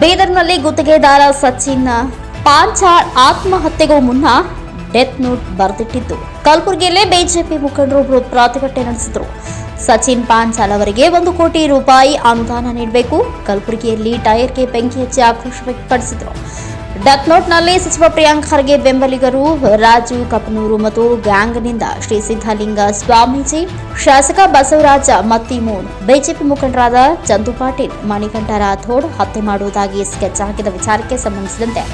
ಬೀದರ್ನಲ್ಲಿ ಗುತ್ತಿಗೆದಾರ ಸಚಿನ್ ಪಾಂಚಾಳ್ ಆತ್ಮಹತ್ಯೆಗೂ ಮುನ್ನ ಡೆತ್ ನೋಟ್ ಬರೆದಿಟ್ಟಿದ್ದು. ಕಲಬುರಗಿಯಲ್ಲೇ ಬಿಜೆಪಿ ಮುಖಂಡರು ಬೃಹತ್ ಪ್ರತಿಭಟನೆ ನಡೆಸಿದರು. ಸಚಿನ್ ಪಾಂಚಾಲ್ ಅವರಿಗೆ ಒಂದು ಕೋಟಿ ರೂಪಾಯಿ ಅನುದಾನ ನೀಡಬೇಕು. ಕಲಬುರಗಿಯಲ್ಲಿ ಟೈರ್ಗೆ ಬೆಂಕಿ ಹಚ್ಚಿ ಆಕ್ರೋಶ ವ್ಯಕ್ತಪಡಿಸಿದರು. ಡೆತ್ ನೋಟ್ನಲ್ಲಿ ಸಚಿವ ಪ್ರಿಯಾಂಕ್ ಖರ್ಗೆ ಬೆಂಬಲಿಗರು ರಾಜು ಕಪನೂರು ಮತ್ತು ಗ್ಯಾಂಗ್ನಿಂದ ಶ್ರೀ ಸಿದ್ದಲಿಂಗ ಸ್ವಾಮೀಜಿ, ಶಾಸಕ ಬಸವರಾಜ ಮತ್ತಿಮೂನ್, ಬಿಜೆಪಿ ಮುಖಂಡರಾದ ಚಂದು ಪಾಟೀಲ್, ಮಣಿಕಂಠ ರಾಥೋಡ್ ಹತ್ಯೆ ಮಾಡುವುದಾಗಿ ಸ್ಕೆಚ್ ಹಾಕಿದ ವಿಚಾರಕ್ಕೆ ಸಂಬಂಧಿಸಿದಂತೆ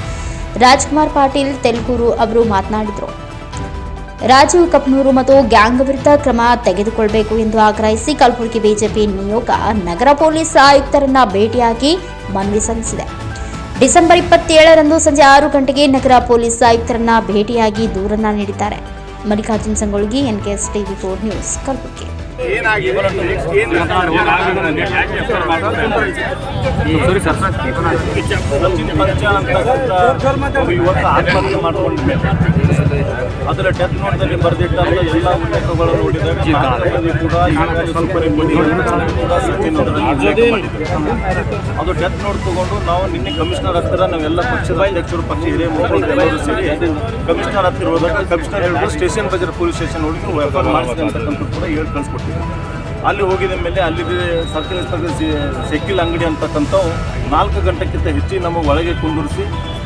ರಾಜ್ಕುಮಾರ್ ಪಾಟೀಲ್ ತೆಲುಗೂರು ಅವರು ಮಾತನಾಡಿದರು. ರಾಜೀವ್ ಕಪ್ನೂರು ಮತ್ತು ಗ್ಯಾಂಗ್ ವಿರುದ್ಧ ಕ್ರಮ ತೆಗೆದುಕೊಳ್ಳಬೇಕು ಎಂದು ಆಗ್ರಹಿಸಿ ಕಲಬುರಗಿ ಬಿಜೆಪಿ ನಿಯೋಗ ನಗರ ಪೊಲೀಸ್ ಆಯುಕ್ತರನ್ನ ಭೇಟಿಯಾಗಿ ಮನವಿ ಸಲ್ಲಿಸಿದೆ. ಡಿಸೆಂಬರ್ ಇಪ್ಪತ್ತೇಳರಂದು ಸಂಜೆ ಆರು ಗಂಟೆಗೆ ನಗರ ಪೊಲೀಸ್ ಆಯುಕ್ತರನ್ನ ಭೇಟಿಯಾಗಿ ದೂರನ್ನ ನೀಡಿದ್ದಾರೆ. Mallikarjun K NKS TV four news, Kalaburagi. ಅದರ ಡೆತ್ ನೋಟ್ನಲ್ಲಿ ಬರೆದಿಟ್ಟಂತ ಎಲ್ಲ ಉಲ್ಲೇಖಗಳು ನೋಡಿದಾಗ ಕೂಡ ಮಾಡಿದ್ದಾರೆ. ಅದು ಡೆತ್ ನೋಟ್ ತಗೊಂಡು ನಾವು ನಿನ್ನೆ ಕಮಿಷನರ್ ಹತ್ತಿರ ನಾವೆಲ್ಲ ಪಕ್ಷದ ಅಧ್ಯಕ್ಷರು ಪಕ್ಷ ಹಿರಿಯ ಮುಖಂಡರು ಸೇರಿ ಕಮಿಷನರ್ ಹತ್ತಿರ ಹೋದಾಗ ಕಮಿಷನರ್ ಹೇಳಿದ್ರು ಸ್ಟೇಷನ್ ಬಜಾರ್ ಪೊಲೀಸ್ ಸ್ಟೇಷನ್ ಹೋಗಿ ವ್ಯಾಪಾರ ಮಾಡಿಸಿದೆ ಅಂತಕ್ಕಂಥ ಕೂಡ ಹೇಳಿ ಕಳಿಸ್ಕೊಟ್ಟಿದ್ದೆ ಅಲ್ಲಿ ಹೋಗಿದ ಮೇಲೆ ಅಲ್ಲಿ ಸರ್ಕಲ್ ಇನ್ಸ್ಪೆಕ್ಟರ್ ಸೆಕ್ಕಿಲ್ ಅಂಗಡಿ ಅಂತಕ್ಕಂಥವು ನಾಲ್ಕು ಗಂಟೆಕ್ಕಿಂತ ಹೆಚ್ಚಿ ನಮಗೆ ಒಳಗೆ ಕುಂದಿರಿಸಿ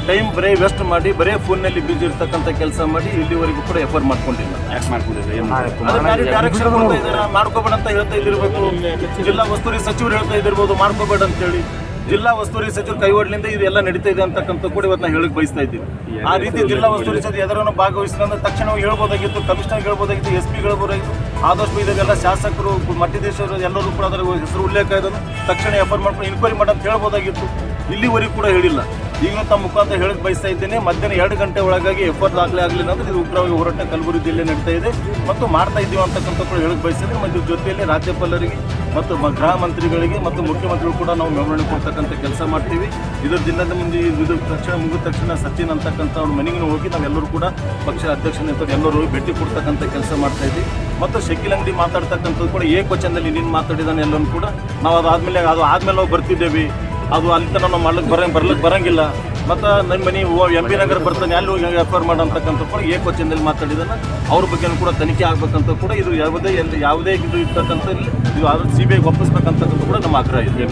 ಟೈಮ್ ಬರೀ ವೆಸ್ಟ್ ಮಾಡಿ ಬರೀ ಫೋನ್ನಲ್ಲಿ ಬ್ಯುಸಿ ಇರ್ತಕ್ಕಂಥ ಕೆಲಸ ಮಾಡಿ ಇಲ್ಲಿವರೆಗೂ ಕೂಡ ಎಫರ್ ಮಾಡ್ಕೊಂಡಿಲ್ಲ. ಡೈರೆಕ್ಷನ್ ಮಾಡ್ಕೋಬೇಡ ಅಂತ ಹೇಳ್ತಾ ಇದ್ದಿರ್ಬೇಕು ಜಿಲ್ಲಾ ಉಸ್ತುವಾರಿ ಸಚಿವರು ಹೇಳ್ತಾ ಇದ್ದಿರ್ಬೋದು ಮಾಡ್ಕೋಬೇಡ ಅಂತೇಳಿ ಜಿಲ್ಲಾ ಉಸ್ತುವಾರಿ ಸಚಿವರು ಕೈವಾಡ್ಲಿಂದ ಇದೆಲ್ಲ ನಡೀತಾ ಇದೆ ಅಂತಕ್ಕಂಥ ಕೂಡ ಇವತ್ತು ನಾನು ಹೇಳಕ್ ಬಯಸ್ತಾ ಇದ್ದೀನಿ. ಆ ರೀತಿ ಜಿಲ್ಲಾ ಉಸ್ತುವಾರಿ ಸಚಿವ ಎದರನ್ನು ಭಾಗವಹಿಸಿದ್ರೆ ತಕ್ಷಣ ಹೇಳ್ಬೋದಾಗಿತ್ತು ಕಮಿಷನರ್ ಹೇಳ್ಬೋದಾಗಿತ್ತು ಎಸ್ ಪಿ ಹೇಳ್ಬೋದಾಗಿತ್ತು. ಆದಷ್ಟು ಇದಕ್ಕೆಲ್ಲ ಶಾಸಕರು ಮಧ್ಯದೇಶರು ಎಲ್ಲರೂ ಕೂಡ ಅದರ ಹೆಸರು ಉಲ್ಲೇಖ ಇದನ್ನು ತಕ್ಷಣ ಎಫರ್ ಮಾಡ್ಕೊಂಡು ಇನ್ಕ್ವೈರಿ ಅಂತ ಹೇಳ್ಬೋದಾಗಿತ್ತು. ಇಲ್ಲಿವರೆಗೂ ಕೂಡ ಹೇಳಿಲ್ಲ. ಈಗಲೂ ತಮ್ಮ ಮುಖಾಂತರ ಹೇಳಕ್ ಬಯಸ್ತಾ ಇದ್ದೇನೆ. ಮಧ್ಯಾಹ್ನ ಎರಡು ಗಂಟೆ ಒಳಗಾಗಿ ಎಫರ್ ದಾಖಲೆ ಆಗಲಿಲ್ಲ ಅಂದ್ರೆ ಇದು ಉಗ್ರವಾಗಿ ಹೋರಾಟ ಕಲಬುರಗಿ ಜಿಲ್ಲೆ ನಡೀತಾ ಇದೆ. ಮತ್ತು ಮಾಡ್ತಾ ಇದ್ದೀವಿ ಅಂತಕ್ಕಂಥ ಕೂಡ ಹೇಳಕ್ ಬಯಸಿದ್ರೆ ಮತ್ತು ಜೊತೆಯಲ್ಲಿ ರಾಜ್ಯಪಾಲರಿಗೆ ಮತ್ತು ಗೃಹ ಮಂತ್ರಿಗಳಿಗೆ ಮತ್ತು ಮುಖ್ಯಮಂತ್ರಿಗಳು ಕೂಡ ನಾವು ಮೆರವಣಿಗೆ ಕೊಡ್ತಕ್ಕಂಥ ಕೆಲಸ ಮಾಡ್ತೀವಿ. ಇದರ ದಿನದ ಮುಂದೆ ಇದು ತಕ್ಷಣ ಮುಗಿದ ತಕ್ಷಣ ಸಚಿನ್ ಅಂತಕ್ಕಂಥ ಅವ್ರ ಮನೆಗೆ ಹೋಗಿ ನಾವೆಲ್ಲರೂ ಕೂಡ ಪಕ್ಷ ಅಧ್ಯಕ್ಷನಿಂದ ಎಲ್ಲರೂ ಭೇಟಿ ಕೊಡ್ತಕ್ಕಂಥ ಕೆಲಸ ಮಾಡ್ತಾ ಇದ್ದೀವಿ. ಮತ್ತು ಶಕೀಲ್ ಅಂಗಡಿ ಮಾತಾಡ್ತಕ್ಕಂಥದ್ದು ಕೂಡ ಏಕವಚನದಲ್ಲಿ ನೀನು ಮಾತಾಡಿದಾನೆ ಎಲ್ಲರೂ ಕೂಡ. ನಾವು ಅದಾದಮೇಲೆ ಅದು ಆದ್ಮೇಲೆ ನಾವು ಬರ್ತಿದ್ದೇವೆ. ಅದು ಅಲ್ಲಿ ತನಕ ನಾವು ಮಾಡ್ಲಿಕ್ಕೆ ಬರ ಬರ್ಲಿಕ್ಕೆ ಬರಂಗಿಲ್ಲ. ಮತ್ತು ನಮ್ಮ ಮನೆ ಎಂ ಬಿ ನಗರ ಬರ್ತಾನೆ ಅಲ್ಲಿ ಹೋಗಿ ಎಫ್ ಆರ್ ಮಾಡೋಂತಕ್ಕಂಥ ಕೂಡ ಏಕವಚನದಲ್ಲಿ ಮಾತಾಡಿದಾನೆ ಅವ್ರ ಬಗ್ಗೆನೂ ಕೂಡ ತನಿಖೆ ಆಗ್ಬೇಕಂತ ಕೂಡ ಇದು ಯಾವುದೇ ಎಲ್ಲಿ ಯಾವುದೇ ಇದು ಇರ್ತಕ್ಕಂಥ ಇದು ಆದ್ರೆ ಸಿ ಬಿ ಐಗೆ ಒಪ್ಪಿಸ್ಬೇಕಂತಕ್ಕಂಥ ಕೂಡ ನಮ್ಮ ಆಗ್ರಹ ಇದೆ.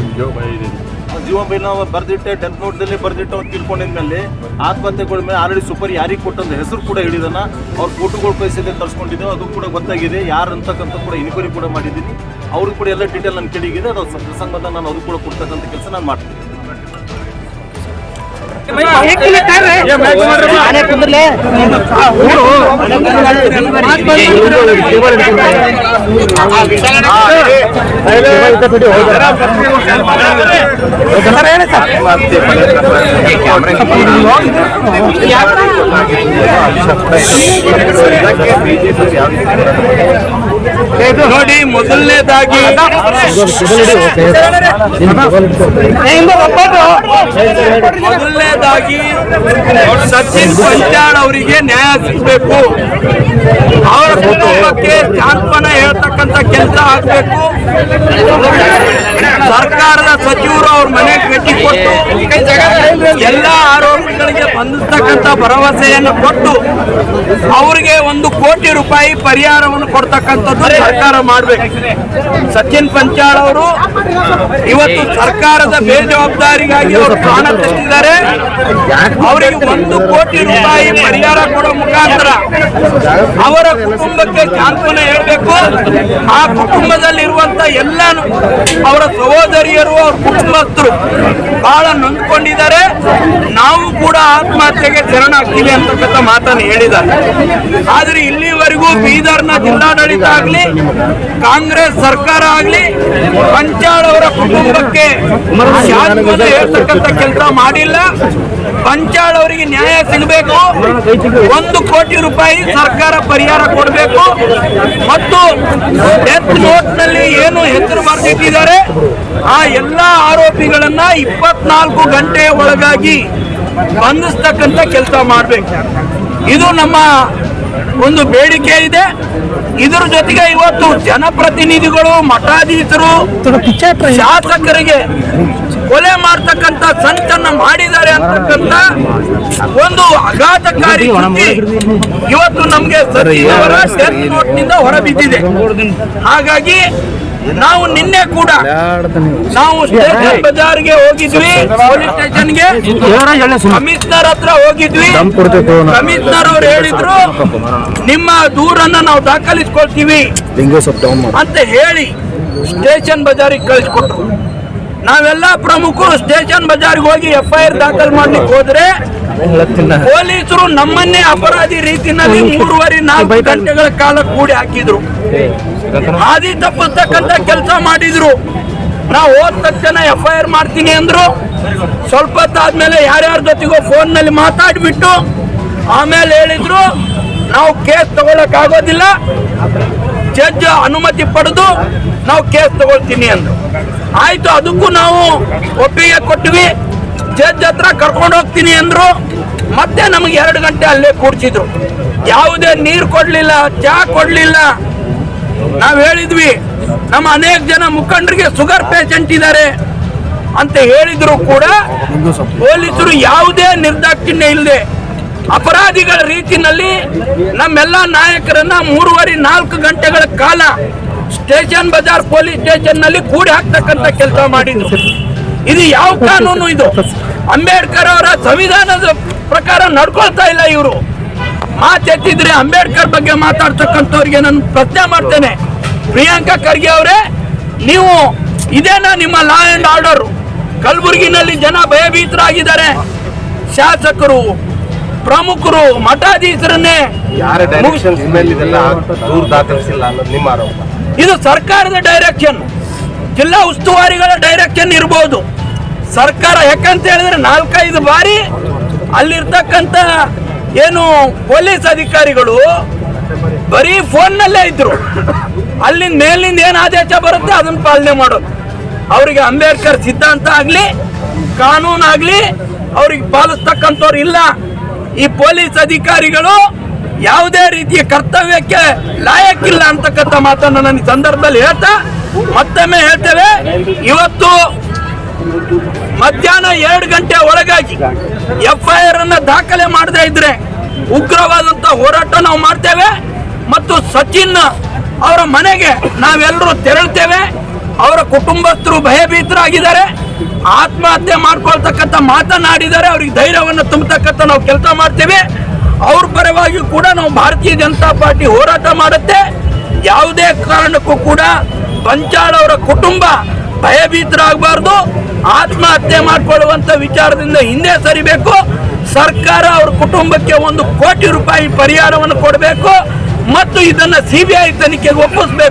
ಜೀವ ಬೈ ನಾವು ಬರ್ದಿಟ್ಟೆ ಡೆತ್ ನೋಟ್ದಲ್ಲಿ ಬರ್ದಿಟ್ಟು ಅವ್ರು ತಿಳ್ಕೊಂಡಿದ್ಮೇಲೆ ಆತ್ಮಹತ್ಯೆಗಳ ಮೇಲೆ ಆಲ್ರೆಡಿ ಸೂಪರ್ ಯಾರಿಗೆ ಕೊಟ್ಟಂತ ಹೆಸರು ಕೂಡ ಹೇಳಿದಾನ ಅವ್ರ ಫೋಟೋಗಳು ಕಳಿಸಿದ್ದೆ ತರಿಸ್ಕೊಂಡಿದ್ದೇವೆ ಅದು ಕೂಡ ಗೊತ್ತಾಗಿದೆ. ಯಾರು ಅಂತಕ್ಕಂಥ ಕೂಡ ಇನ್ಕ್ವೈರಿ ಕೂಡ ಮಾಡಿದ್ದೀನಿ. ಅವ್ರಿಗೆ ಕೂಡ ಎಲ್ಲ ಡೀಟೇಲ್ ನನ್ನ ಕೆಳಗಿದೆ ಅದು ಸಂಬಂಧ ನಾನು ಅವ್ರಿಗೆ ಕೂಡ ಕೊಡ್ತಕ್ಕಂಥ ಕೆಲಸ ನಾನು ಮಾಡ್ತೀನಿ ನೋಡಿ, ಮೊದಲನೇದಾಗಿ ಮೊದಲನೇದಾಗಿ ಸಚಿನ್ ಪಂಚಾಳ್ ಅವರಿಗೆ ನ್ಯಾಯ ಸಿಗಬೇಕು. ಅವರ ಕುಟುಂಬಕ್ಕೆ ಸಾಂತ್ವನ ಹೇಳ್ತಕ್ಕಂಥ ಕೆಲಸ ಆಗಬೇಕು. ಸರ್ಕಾರದ ಸಚಿವರು ಅವ್ರ ಮನೆ ಭೇಟಿ ಕೊಟ್ಟು ಎಲ್ಲ ಆರೋಪಿಗಳಿಗೆ ಬಂಧಿಸ್ತಕ್ಕಂಥ ಭರವಸೆಯನ್ನು ಕೊಟ್ಟು ಅವರಿಗೆ ಒಂದು ಕೋಟಿ ರೂಪಾಯಿ ಪರಿಹಾರವನ್ನು ಕೊಡ್ತಕ್ಕಂಥದ್ದು ಸರ್ಕಾರ ಮಾಡಬೇಕು. ಸಚಿನ್ ಪಂಚಾಳ್ ಅವರು ಇವತ್ತು ಸರ್ಕಾರದ ಬೇಜವಾಬ್ದಾರಿಗಾಗಿ ಅವರು ಪ್ರಾಣ ಅವರಿಗೆ ಒಂದು ಕೋಟಿ ರೂಪಾಯಿ ಪರಿಹಾರ ಕೊಡೋ ಮುಖಾಂತರ ಅವರ ಕುಟುಂಬಕ್ಕೆ ಸಾಂತ್ವನ ಹೇಳಬೇಕು. ಆ ಕುಟುಂಬದಲ್ಲಿರುವಂತ ಎಲ್ಲ ಅವರ ಸಹೋದರಿಯರು ಅವ್ರ ಕುಟುಂಬಸ್ಥರು ಬಹಳ ನೊಂದ್ಕೊಂಡಿದ್ದಾರೆ. ನಾವು ಕೂಡ ಆತ್ಮಹತ್ಯೆಗೆ ಶರಣಾಗ್ತೀವಿ ಅಂತಕ್ಕಂಥ ಮಾತನ್ನು ಹೇಳಿದ್ದಾರೆ. ಆದ್ರೆ ಇಲ್ಲಿವರೆಗೂ ಬೀದರ್ನ ಜಿಲ್ಲಾಡಳಿತ ಆಗಲಿ ಕಾಂಗ್ರೆಸ್ ಸರ್ಕಾರ ಆಗಲಿ ಪಂಚಾಳ್ ಅವರ ಕುಟುಂಬಕ್ಕೆ ಹೇಳ್ತಕ್ಕಂಥ ಕೆಲಸ ಮಾಡಿಲ್ಲ. ಪಂಚಾಳ್ ಅವರಿಗೆ ನ್ಯಾಯ ಸಿಗಬೇಕು. ಒಂದು ಕೋಟಿ ರೂಪಾಯಿ ಸರ್ಕಾರ ಪರಿಹಾರ ಕೊಡಬೇಕು. ಮತ್ತು ಡೆತ್ ನೋಟ್ನಲ್ಲಿ ಏನು ಹೆಸರು ಬರೆದಿಟ್ಟಿದ್ದಾರೆ? ಆ ಎಲ್ಲ ಆರೋಪಿಗಳನ್ನ ಇಪ್ಪತ್ನಾಲ್ಕು ಗಂಟೆ ಒಳಗಾಗಿ ಬಂಧಿಸ್ತಕ್ಕಂಥ ಕೆಲಸ ಮಾಡಬೇಕು. ಇದು ನಮ್ಮ ಒಂದು ಬೇಡಿಕೆ ಇದೆ. ಇದರ ಜೊತೆಗೆ ಇವತ್ತು ಜನಪ್ರತಿನಿಧಿಗಳು ಮಠಾಧೀಶರು ಶಾಸಕರಿಗೆ ಕೊಲೆ ಮಾಡ್ತಕ್ಕಂಥ ಸಂಚನ್ನ ಮಾಡಿದ್ದಾರೆ ಅಂತಕ್ಕಂಥ ಒಂದು ಅಘಾತಕಾರಿ ಇವತ್ತು ನಮ್ಗೆ ಡೆತ್ ನೋಟ್ನಿಂದ ಹೊರಬಿದ್ದಿದೆ. ಹಾಗಾಗಿ ನಾವು ನಿನ್ನೆ ಕೂಡ ನಾವು ಸ್ಟೇಷನ್ ಬಜಾರ್ಗೆ ಹೋಗಿದ್ವಿ ಪೊಲೀಸ್ ಸ್ಟೇಷನ್ಗೆ ಕಮಿಷನರ್ ಹತ್ರ ಹೋಗಿದ್ವಿ. ಕಮಿಷನರ್ ಅವ್ರು ಹೇಳಿದ್ರು ನಿಮ್ಮ ದೂರನ್ನ ನಾವು ದಾಖಲಿಸ್ಕೊಳ್ತೀವಿ ಅಂತ ಹೇಳಿ ಸ್ಟೇಷನ್ ಬಜಾರಿಗೆ ಕಳಿಸ್ಕೊಟ್ರು. ನಾವೆಲ್ಲ ಪ್ರಮುಖರು ಸ್ಟೇಷನ್ ಬಜಾರ್ಗೆ ಹೋಗಿ ಎಫ್ ಐ ಆರ್ ದಾಖಲು ಮಾಡ್ಲಿಕ್ಕೆ ಹೋದ್ರೆ ಪೊಲೀಸರು ನಮ್ಮನ್ನೇ ಅಪರಾಧಿ ರೀತಿಯಲ್ಲಿ ಮೂರುವರೆ ನಾಲ್ಕು ಗಂಟೆಗಳ ಕಾಲ ಕೂಡಿ ಹಾಕಿದ್ರು. ಹಾದಿ ತಪ್ಪಿಸ್ತಕ್ಕಂತ ಕೆಲಸ ಮಾಡಿದ್ರು. ನಾವು ಹೋದ ತಕ್ಷಣ ಎಫ್ ಐ ಆರ್ ಮಾಡ್ತೀನಿ ಅಂದ್ರು. ಸ್ವಲ್ಪ ಹೊತ್ತಾದ್ಮೇಲೆ ಯಾರ್ಯಾರ ಜೊತೆಗೋ ಫೋನ್ನಲ್ಲಿ ಮಾತಾಡ್ಬಿಟ್ಟು ಆಮೇಲೆ ಹೇಳಿದ್ರು ನಾವು ಕೇಸ್ ತಗೊಳಕ್ ಆಗೋದಿಲ್ಲ ಜಡ್ಜ್ ಅನುಮತಿ ಪಡೆದು ನಾವು ಕೇಸ್ ತಗೊಳ್ತೀನಿ ಅಂದ್ರು. ಆಯ್ತು ಅದಕ್ಕೂ ನಾವು ಒಪ್ಪಿಗೆ ಕೊಟ್ವಿ. ಜಡ್ಜ್ ಹತ್ರ ಕರ್ಕೊಂಡು ಹೋಗ್ತೀನಿ ಅಂದ್ರು. ಮತ್ತೆ ನಮಗೆ ಎರಡು ಗಂಟೆ ಅಲ್ಲೇ ಕೂಡ್ಸಿದ್ರು ಯಾವುದೇ ನೀರು ಕೊಡ್ಲಿಲ್ಲ ಚಹಾ ಕೊಡ್ಲಿಲ್ಲ. ನಾವು ಹೇಳಿದ್ವಿ ನಮ್ಮ ಅನೇಕ ಜನ ಮುಖಂಡರಿಗೆ ಶುಗರ್ ಪೇಷಂಟ್ ಇದ್ದಾರೆ ಅಂತ ಹೇಳಿದ್ರು ಕೂಡ ಪೊಲೀಸರು ಯಾವುದೇ ನಿರ್ದಾಕ್ಷಿಣ್ಯ ಇಲ್ಲದೆ ಅಪರಾಧಿಗಳ ರೀತಿಯಲ್ಲಿ ನಮ್ಮೆಲ್ಲ ನಾಯಕರನ್ನ ಮೂರುವರೆ ನಾಲ್ಕು ಗಂಟೆಗಳ ಕಾಲ ಸ್ಟೇಷನ್ ಬಜಾರ್ ಪೊಲೀಸ್ ಸ್ಟೇಷನ್ನಲ್ಲಿ ಕೂಡಿ ಹಾಕ್ತಕ್ಕಂತ ಕೆಲಸ ಮಾಡಿದ್ರು. ಇದು ಯಾವ ಕಾನೂನು ಇದು? ಅಂಬೇಡ್ಕರ್ ಅವರ ಸಂವಿಧಾನದ ಪ್ರಕಾರ ನಡ್ಕೊಳ್ತಾ ಇಲ್ಲ ಇವರು. ಮಾತೆತ್ತಿದ್ರೆ ಅಂಬೇಡ್ಕರ್ ಬಗ್ಗೆ ಮಾತಾಡ್ತಕ್ಕಂಥವ್ರಿಗೆ ನಾನು ಪ್ರಶ್ನೆ ಮಾಡ್ತೇನೆ. ಪ್ರಿಯಾಂಕಾ ಖರ್ಗೆ ಅವರೇ, ನೀವು ಇದೇನಾ ನಿಮ್ಮ ಲಾ ಅಂಡ್ ಆರ್ಡರ್ ಕಲಬುರಗಿನಲ್ಲಿ ಜನ ಭಯಭೀತರಾಗಿದ್ದಾರೆ. ಶಾಸಕರು ಪ್ರಮುಖರು ಮಠಾಧೀಶರನ್ನೇ ನಿಮ್ಮ ಆರೋಪ? ಇದು ಸರ್ಕಾರದ ಡೈರೆಕ್ಷನ್ ಜಿಲ್ಲಾ ಉಸ್ತುವಾರಿಗಳ ಡೈರೆಕ್ಷನ್ ಇರಬಹುದು ಸರ್ಕಾರ ಯಾಕಂತ ಹೇಳಿದ್ರೆ ನಾಲ್ಕೈದು ಬಾರಿ ಅಲ್ಲಿರ್ತಕ್ಕಂಥ ಏನು ಪೊಲೀಸ್ ಅಧಿಕಾರಿಗಳು ಬರೀ ಫೋನ್ನಲ್ಲೇ ಇದ್ರು. ಅಲ್ಲಿಂದ ಮೇಲಿಂದ ಏನು ಆದೇಶ ಬರುತ್ತೆ ಅದನ್ನ ಪಾಲನೆ ಮಾಡೋದು. ಅವರಿಗೆ ಅಂಬೇಡ್ಕರ್ ಸಿದ್ಧಾಂತ ಆಗಲಿ ಕಾನೂನು ಆಗಲಿ ಅವ್ರಿಗೆ ಪಾಲಿಸ್ತಕ್ಕಂಥವ್ರು ಇಲ್ಲ. ಈ ಪೊಲೀಸ್ ಅಧಿಕಾರಿಗಳು ಯಾವುದೇ ರೀತಿಯ ಕರ್ತವ್ಯಕ್ಕೆ ಲಾಯಕ್ಕಿಲ್ಲ ಅಂತಕ್ಕಂಥ ಮಾತನ್ನು ನನ್ನ ಸಂದರ್ಭದಲ್ಲಿ ಹೇಳ್ತಾ ಮತ್ತೊಮ್ಮೆ ಹೇಳ್ತೇವೆ. ಇವತ್ತು ಮಧ್ಯಾಹ್ನ ಎರಡು ಗಂಟೆ ಒಳಗಾಗಿ ಎಫ್ ಐ ಆರ್ ಅನ್ನ ದಾಖಲೆ ಮಾಡದೇ ಇದ್ರೆ ಉಗ್ರವಾದಂತ ಹೋರಾಟ ನಾವು ಮಾಡ್ತೇವೆ. ಮತ್ತು ಸಚಿನ್ ಅವರ ಮನೆಗೆ ನಾವೆಲ್ಲರೂ ತೆರಳ್ತೇವೆ. ಅವರ ಕುಟುಂಬಸ್ಥರು ಭಯಭೀತರಾಗಿದ್ದಾರೆ. ಆತ್ಮಹತ್ಯೆ ಮಾಡ್ಕೊಳ್ತಕ್ಕಂಥ ಮಾತನಾಡಿದರೆ ಅವ್ರಿಗೆ ಧೈರ್ಯವನ್ನು ತುಂಬತಕ್ಕಂಥ ನಾವು ಕೆಲಸ ಮಾಡ್ತೇವೆ. ಅವ್ರ ಪರವಾಗಿ ಕೂಡ ನಾವು ಭಾರತೀಯ ಜನತಾ ಪಾರ್ಟಿ ಹೋರಾಟ ಮಾಡುತ್ತೆ. ಯಾವುದೇ ಕಾರಣಕ್ಕೂ ಕೂಡ ಪಂಚಾಳ್ ಅವರ ಕುಟುಂಬ ಭಯಭೀತರಾಗಬಾರ್ದು. ಆತ್ಮಹತ್ಯೆ ಮಾಡಿಕೊಳ್ಳುವಂತ ವಿಚಾರದಿಂದ ಹಿಂದೆ ಸರಿಬೇಕು. ಸರ್ಕಾರ ಅವ್ರ ಕುಟುಂಬಕ್ಕೆ ಒಂದು ಕೋಟಿ ರೂಪಾಯಿ ಪರಿಹಾರವನ್ನು ಕೊಡಬೇಕು. ಮತ್ತು ಇದನ್ನ ಸಿಬಿಐ ತನಿಖೆಗೆ ಒಪ್ಪಿಸಬೇಕು.